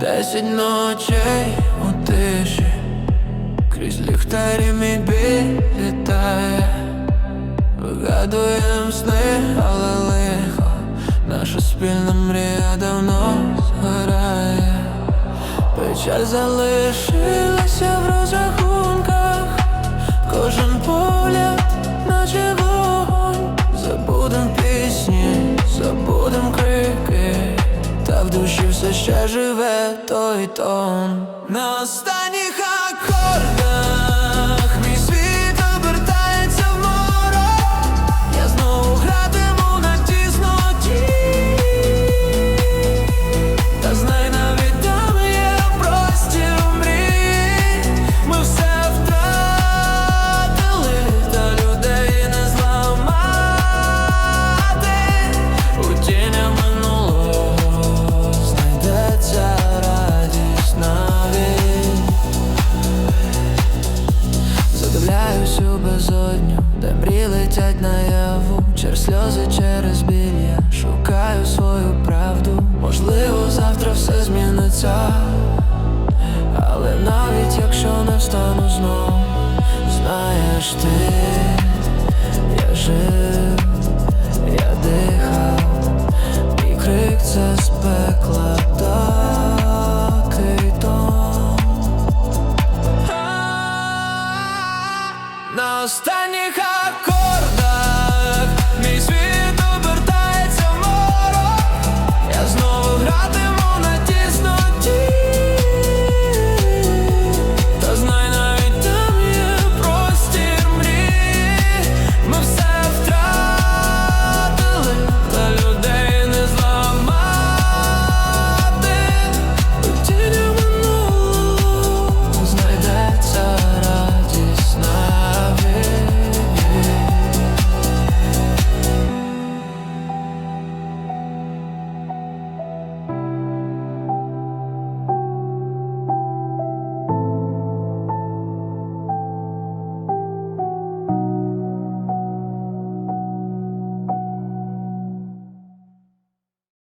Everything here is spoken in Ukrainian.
Десять ночей у тиші, крізь ліхтарі мій біль літає, вигадуєм сни, але лихо, наша спільна мрія давно згорає, печаль залишилася в розрахунках, кожен погляд, Душі все ще живе той тон? На останніх камня, де мрії летять наяву, через сльози, через біль я шукаю свою правду. Можливо, завтра все зміниться, але навіть якщо не встану знов, знаєш ти, я жив, я дихав, мій крик це спекла.